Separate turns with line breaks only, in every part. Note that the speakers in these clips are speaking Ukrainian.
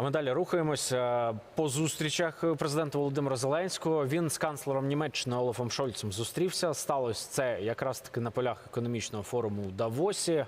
А ми далі рухаємось по зустрічах президента Володимира Зеленського. Він з канцлером Німеччини Олафом Шольцем зустрівся. Сталося це якраз таки на полях економічного форуму у Давосі.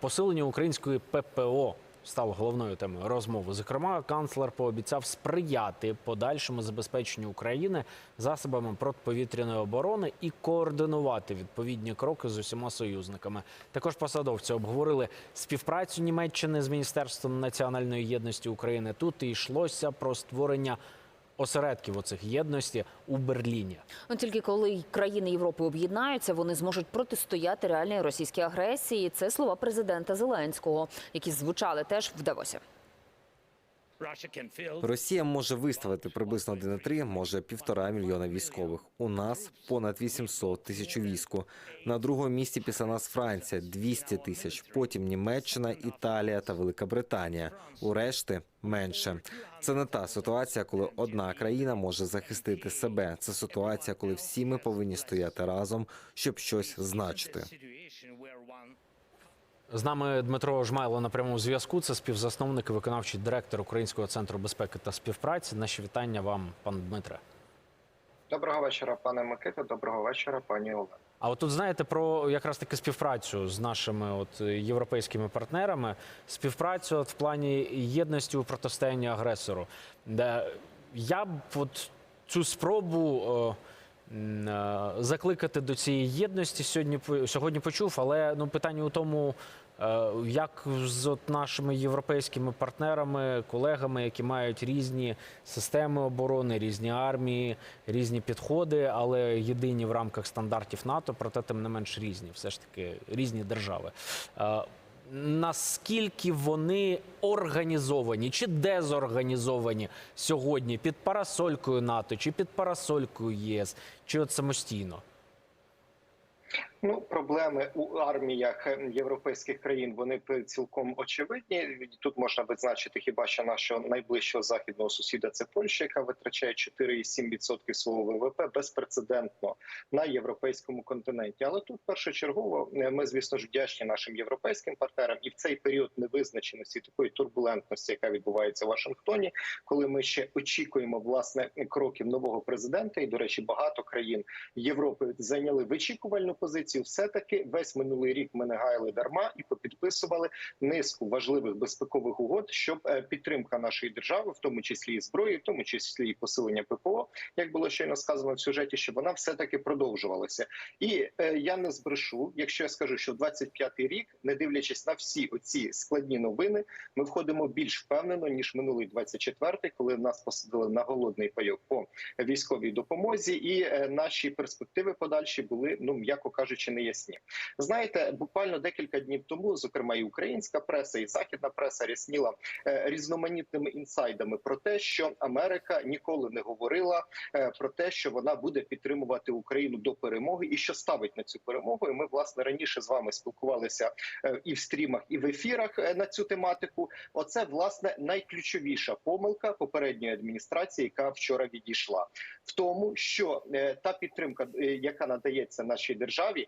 Посилення української ППО стало головною темою розмови. Зокрема, канцлер пообіцяв сприяти подальшому забезпеченню України засобами протиповітряної оборони і координувати відповідні кроки з усіма союзниками. Також посадовці обговорили співпрацю Німеччини з Міністерством національної єдності України. Тут і йшлося про створення осередків оцих єдності у Берліні.
Ну тільки коли країни Європи об'єднаються, вони зможуть протистояти реальній російській агресії. Це слова президента Зеленського, які звучали теж в Давосі.
Росія може виставити приблизно 1,3, може півтора мільйона військових. У нас понад 800 тисяч війську. На другому місці після нас Франція 200 тисяч. Потім Німеччина, Італія та Велика Британія. У решти менше. Це не та ситуація, коли одна країна може захистити себе. Це ситуація, коли всі ми повинні стояти разом, щоб щось значити.
З нами Дмитро Жмайло на прямому зв'язку. Це співзасновник і виконавчий директор Українського центру безпеки та співпраці. Наші вітання вам, пан Дмитре.
Доброго вечора, пане Микита. Доброго вечора, пані Олена.
А от тут знаєте про якраз таки співпрацю з нашими от європейськими партнерами, співпрацю от в плані єдності у протистоянні агресору. Де я б от цю спробу м, е, закликати до цієї єдності сьогодні сьогодні почув, але ну питання у тому. е, Як з от нашими європейськими партнерами, колегами, які мають різні системи оборони, різні армії, різні підходи, але єдині в рамках стандартів НАТО, проте тим не менш різні, все ж таки різні держави. Наскільки вони організовані чи дезорганізовані сьогодні під парасолькою НАТО, чи під парасолькою єС, чи от самостійно?
Ну, проблеми у арміях е, європейських країн вони цілком очевидні. Тут можна відзначити хіба що нашого найближчого західного сусіда це Польща, яка витрачає 4,7% свого ВВП безпрецедентно на європейському континенті. Але тут першочергово е, ми, звісно ж, вдячні нашим європейським партнерам, і в цей період невизначеності такої турбулентності, яка відбувається в Вашингтоні, коли ми ще очікуємо власне кроків нового президента, і до речі, багато країн Європи зайняли вичікувальну позицію. Все таки весь минулий рік ми не гаяли дарма і попідписували низку важливих безпекових угод, щоб е, підтримка нашої держави, в тому числі і зброї, в тому числі і посилення ППО, як було щойно сказано в сюжеті, щоб вона все таки продовжувалася. І е, я не збрешу, якщо я скажу, що 25-й рік, не дивлячись на всі оці складні новини, ми входимо більш впевнено ніж минулий 24-й, коли нас посадили на голодний пайок по військовій допомозі, і е, наші перспективи подальші були, ну м'яко кажучи, неясні. Знаєте, буквально декілька днів тому, зокрема, і українська преса, і західна преса рясніла е, різноманітними інсайдами про те, що Америка ніколи не говорила е, про те, що вона буде підтримувати Україну до перемоги, і що ставить на цю перемогу. І ми власне раніше з вами спілкувалися е, і в стрімах, і в ефірах на цю тематику. Оце власне найключовіша помилка попередньої адміністрації, яка вчора відійшла, в тому, що та підтримка, яка надається нашій державі.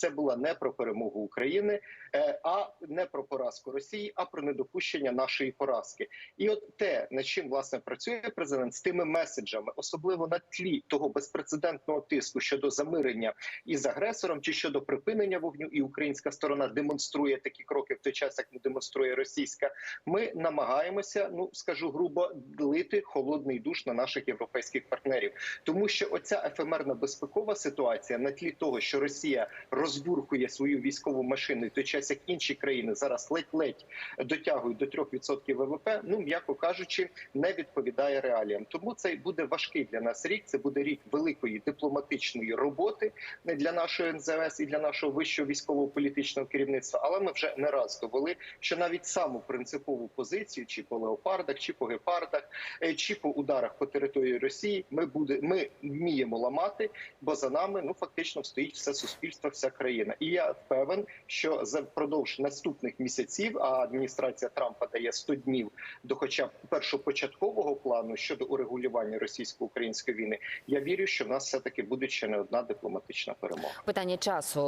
Це була не про перемогу України, е, а не про поразку Росії, а про недопущення нашої поразки. І от те, над чим власне працює президент з тими меседжами, особливо на тлі того безпрецедентного тиску щодо замирення із агресором, чи щодо припинення вогню, і українська сторона демонструє такі кроки в той час, як не демонструє російська. Ми намагаємося, ну скажу грубо, лити холодний душ на наших європейських партнерів, тому що оця ефемерна безпекова ситуація на тлі того, що Росія розбурхує свою військову машину, в той час як інші країни зараз ледь-ледь дотягують до 3% ВВП, ну м'яко кажучи, не відповідає реаліям. Тому це буде важкий для нас рік. Це буде рік великої дипломатичної роботи для нашої НЗС і для нашого вищого військово-політичного керівництва. Але ми вже не раз довели, що навіть саму принципову позицію, чи по леопардах, чи по гепардах, е, чи по ударах по території Росії, ми буде ми вміємо ламати, бо за нами ну фактично стоїть все суспільство, вся країна. І я певен, що за впродовж наступних місяців, а адміністрація Трампа дає 100 днів до, хоча б першопочаткового плану щодо урегулювання російсько-української війни, я вірю, що в нас все таки буде ще не одна дипломатична перемога.
Питання часу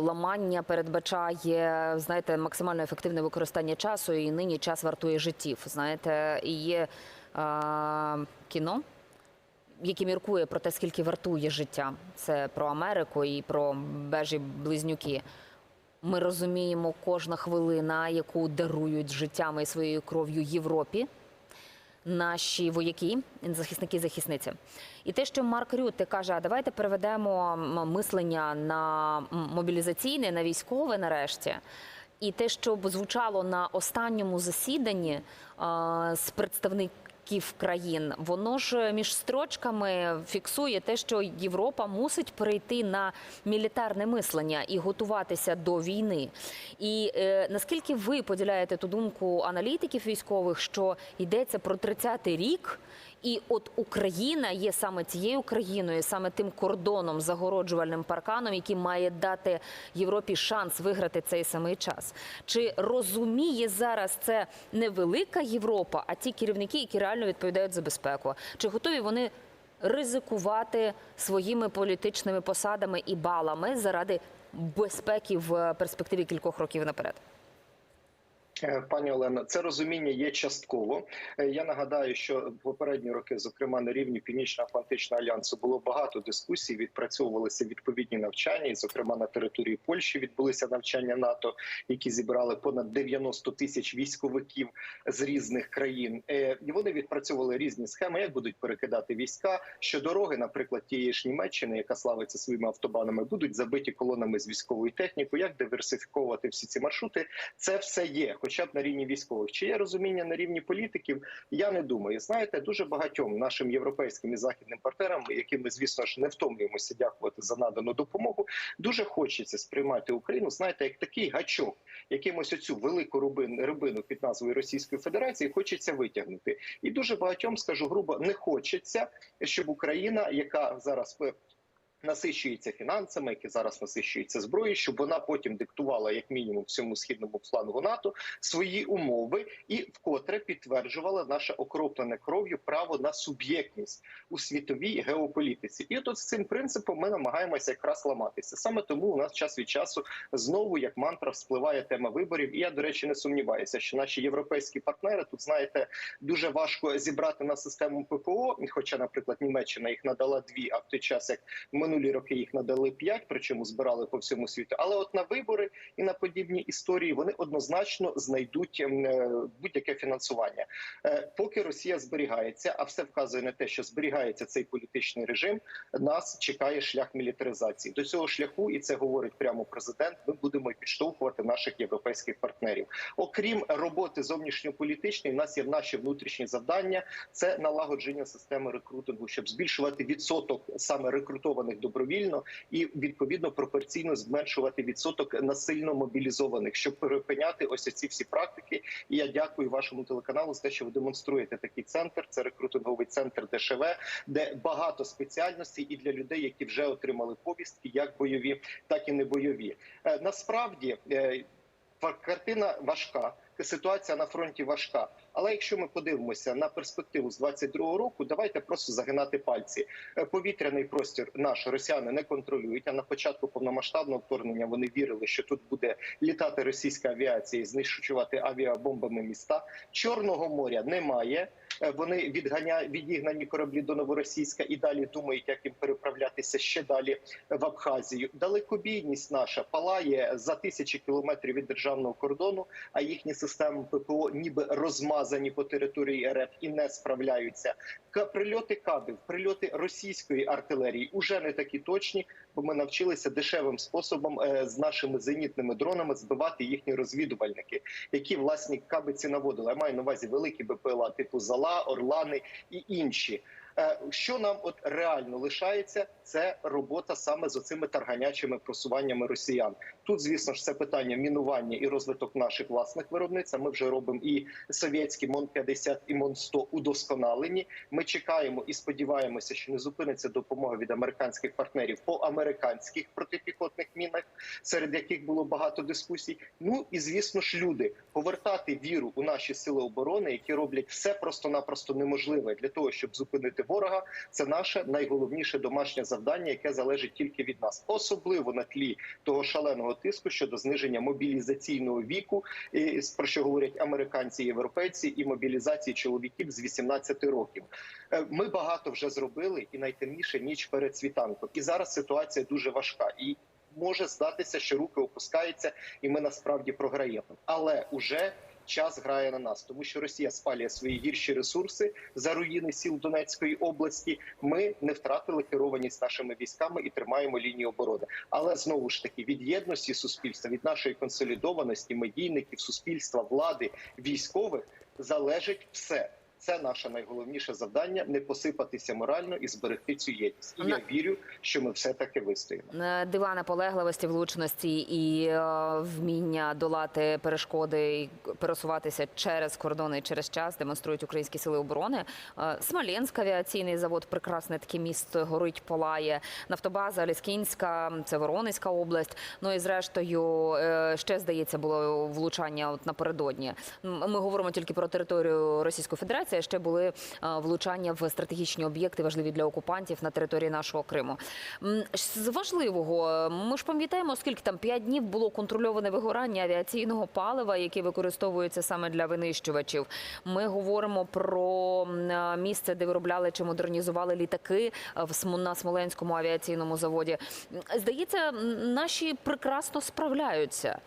ламання передбачає знаєте максимально ефективне використання часу, і нині час вартує життів. Знаєте, і є кіно. Яке міркує про те, скільки вартує життя, це про Америку і про бежі близнюки. Ми розуміємо, кожна хвилина, яку дарують життями і своєю кров'ю Європі, наші вояки, захисники захисниці. І те, що Марк Рютте каже, а давайте переведемо мислення на мобілізаційне, на військове нарешті. І те, що звучало на останньому засіданні з представників країн, воно ж між строчками фіксує те, що Європа мусить перейти на мілітарне мислення і готуватися до війни. І е, наскільки ви поділяєте ту думку аналітиків військових, що йдеться про 30-й рік? І от Україна є саме тією країною, саме тим кордоном, загороджувальним парканом, який має дати Європі шанс виграти цей самий час. Чи розуміє зараз це не велика Європа, а ті керівники, які реально відповідають за безпеку? Чи готові вони ризикувати своїми політичними посадами і балами заради безпеки в перспективі кількох років наперед?
Е, Пані Олено, це розуміння є частково. Е, Я нагадаю, що попередні роки, зокрема на рівні Північно-Атлантичного альянсу, було багато дискусій. Відпрацьовувалися відповідні навчання, і зокрема на території Польщі відбулися навчання НАТО, які зібрали понад 90 тисяч військовиків з різних країн. Е, І вони відпрацьовували різні схеми, як будуть перекидати війська. Що дороги, наприклад, тієї ж Німеччини, яка славиться своїми автобанами, будуть забиті колонами з військовою технікою. Як диверсифіковувати всі ці маршрути? Це все є, хоча на рівні військових. Чи є розуміння на рівні політиків? Я не думаю. Знаєте, дуже багатьом нашим європейським і західним партнерам, яким ми, звісно ж, не втомлюємося дякувати за надану допомогу. Дуже хочеться сприймати Україну, знаєте, як такий гачок, якимось оцю велику рибину під назвою Російської Федерації хочеться витягнути. І дуже багатьом скажу грубо, не хочеться, щоб Україна, яка зараз насичується фінансами, які зараз насичуються зброєю, щоб вона потім диктувала як мінімум всьому східному флангу НАТО свої умови і вкотре підтверджувала наше окроплене кров'ю право на суб'єктність у світовій геополітиці. І от з цим принципом ми намагаємося якраз ламатися. Саме тому у нас час від часу знову як мантра вспливає тема виборів. І я до речі не сумніваюся, що наші європейські партнери тут знаєте дуже важко зібрати на систему ППО. Хоча, наприклад, Німеччина їх надала дві, а в той час як минулі роки їх надали п'ять, причому збирали по всьому світу. Але от на вибори і на подібні історії вони однозначно знайдуть ем, е, будь-яке фінансування. Е, Поки Росія зберігається, а все вказує на те, що зберігається цей політичний режим. Нас чекає шлях мілітаризації. До цього шляху, і це говорить прямо президент. Ми будемо підштовхувати наших європейських партнерів. Окрім роботи зовнішньополітичної, в нас є наші внутрішні завдання. Це налагодження системи рекрутингу, щоб збільшувати відсоток саме рекрутованих добровільно і відповідно пропорційно зменшувати відсоток насильно мобілізованих, щоб перепиняти ось ці всі практики. І я дякую вашому телеканалу за те, що ви демонструєте такий центр. Це рекрутинговий центр ДШВ, де багато спеціальностей і для людей, які вже отримали повістки, як бойові, так і не бойові. Е, Насправді е, картина важка. Ситуація на фронті важка, але якщо ми подивимося на перспективу з 22-го року, давайте просто загинати пальці. Е, Повітряний простір наш росіяни не контролюють. А на початку повномасштабного вторгнення вони вірили, що тут буде літати російська авіація і знищувати авіабомбами міста. Чорного моря немає. Е, Вони відганя відігнані кораблі до новоросійська і далі думають, як їм переправлятися ще далі в Абхазію. Далекобійність наша палає за тисячі кілометрів від державного кордону, а їхні системи ППО ніби розмазані по території РФ і не справляються. Прильоти кабів, прильоти російської артилерії уже не такі точні, бо ми навчилися дешевим способом е, з нашими зенітними дронами збивати їхні розвідувальники, які власні кабиці наводили. Я маю на увазі великі БПЛА типу Зала, Орлани і інші. Е, Що нам от реально лишається, це робота саме з оцими тарганячими просуваннями росіян. Тут, звісно ж, це питання мінування і розвиток наших власних виробництв. А Ми вже робимо і совєтські МОН 50 і МОН 100 удосконалені. Ми чекаємо і сподіваємося, що не зупиниться допомога від американських партнерів по американських протипіхотних мінах, серед яких було багато дискусій. Ну і звісно ж, люди повертати віру у наші сили оборони, які роблять все просто-напросто неможливе для того, щоб зупинити ворога. Це наше найголовніше домашнє завдання, яке залежить тільки від нас, особливо на тлі того шаленого тиску щодо зниження мобілізаційного віку, про що говорять американці європейці, і мобілізації чоловіків з 18 років. Е, Ми багато вже зробили, і найтемніше ніч перед світанком. І зараз ситуація дуже важка і. Може здатися, що руки опускаються, і ми насправді програємо. Але уже час грає на нас, тому що Росія спалює свої гірші ресурси за руїни сіл Донецької області. Ми не втратили керованість нашими військами і тримаємо лінію оборони. Але знову ж таки від єдності суспільства, від нашої консолідованості, медійників, суспільства, влади, військових залежить все. Це наше найголовніше завдання не посипатися морально і зберегти цю єдність. І я вірю, що ми все таки вистоїмо.
Дива наполегливості, влучності і е, вміння долати перешкоди і пересуватися через кордони і через час демонструють українські сили оборони. Е, Смоленськ авіаційний завод, прекрасне таке місто, горить, палає. Нафтобаза Ліскінська, це Воронезька область. Ну і зрештою е, ще здається було влучання от напередодні. Ми говоримо тільки про територію Російської Федерації. А Ще були е, влучання в стратегічні об'єкти, важливі для окупантів на території нашого Криму. З важливого, ми ж пам'ятаємо, скільки там 5 днів було контрольоване вигорання авіаційного палива, яке використовується саме для винищувачів. Ми говоримо про е, місце, де виробляли чи модернізували літаки е, на Смоленському авіаційному заводі. Здається, наші прекрасно справляються.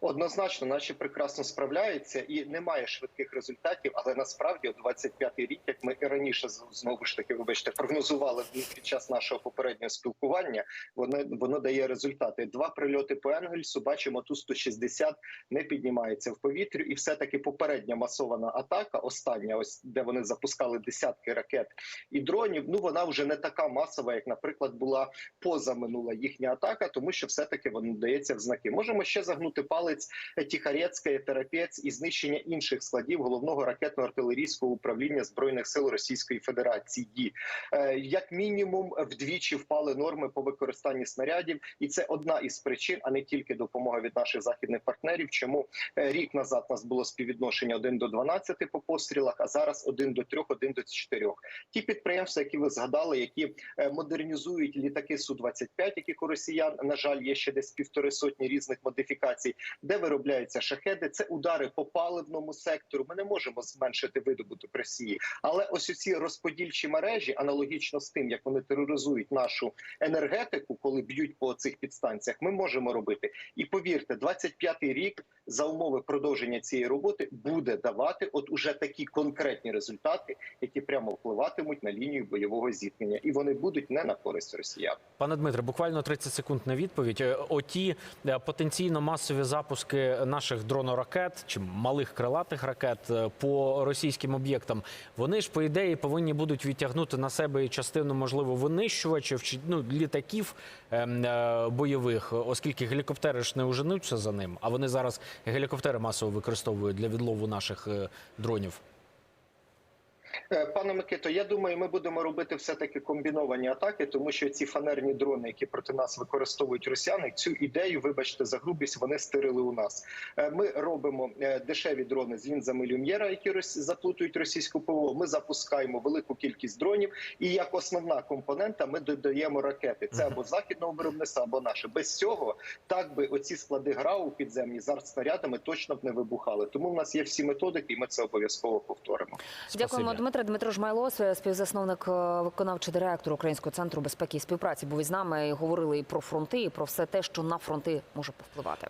Однозначно, наші прекрасно справляються і немає швидких результатів. Але насправді, о 25-й рік, як ми і раніше знову ж таки, вибачте, прогнозували під час нашого попереднього спілкування, воно воно дає результати. Два прильоти по Енгельсу. Бачимо, ту 160 не піднімається в повітрю, і все таки попередня масована атака, остання, ось де вони запускали десятки ракет і дронів. Ну вона вже не така масова, як, наприклад, була позаминула їхня атака, тому що все таки воно дається в знаки. Можемо ще загнути палець Тіхарецька, Терапець і знищення інших складів головного ракетно-артилерійського управління збройних сил Російської Федерації. Е, Як мінімум, вдвічі впали норми по використанні снарядів, і це одна із причин, а не тільки допомога від наших західних партнерів. Чому е, рік назад у нас було співвідношення 1 до 12 по пострілах, а зараз 1 до 3, 1 до 4. Ті підприємства, які ви згадали, які е, модернізують літаки су 25 яких у росіян на жаль є ще десь півтори сотні різних модифікацій, де виробляються шахеди. Це удари по паливному сектору. Ми не можемо зменшити видобуток Росії, але ось ці розподільчі мережі, аналогічно з тим, як вони тероризують нашу енергетику, коли б'ють по цих підстанціях, ми можемо робити. І повірте, 25-й рік за умови продовження цієї роботи буде давати от уже такі конкретні результати, які прямо впливатимуть на лінію бойового зіткнення, і вони будуть не на користь росіян.
Пане Дмитре, буквально 30 секунд на відповідь. Е, Оті е, потенційно масові запуски наших дроноракет чи малих крилатих ракет е, по російським об'єктам, вони ж по ідеї повинні будуть відтягнути на себе частину, можливо, винищувачів чи ну літаків е е, бойових, оскільки гелікоптери ж не уженуться за ним. А вони зараз гелікоптери масово використовують для відлову наших е, дронів.
Е, Пане Микито, я думаю, ми будемо робити все таки комбіновані атаки, тому що ці фанерні дрони, які проти нас використовують росіяни, цю ідею, вибачте, за грубість, вони стирили у нас. Е, Ми робимо е, дешеві дрони з лінзами Люм'єра, які заплутують російську ПВО. Ми запускаємо велику кількість дронів, і як основна компонента ми додаємо ракети. Це або західного виробництва, або наше. Без цього так би оці склади ГРАУ підземні з артснарядами точно б не вибухали. Тому в нас є всі методики, і ми це обов'язково повторимо.
Дякуємо, Дмитре. Дмитро Жмайло, співзасновник, е, виконавчий директор Українського центру безпеки і співпраці, був із нами і говорили і про фронти, і про все те, що на фронти може повпливати.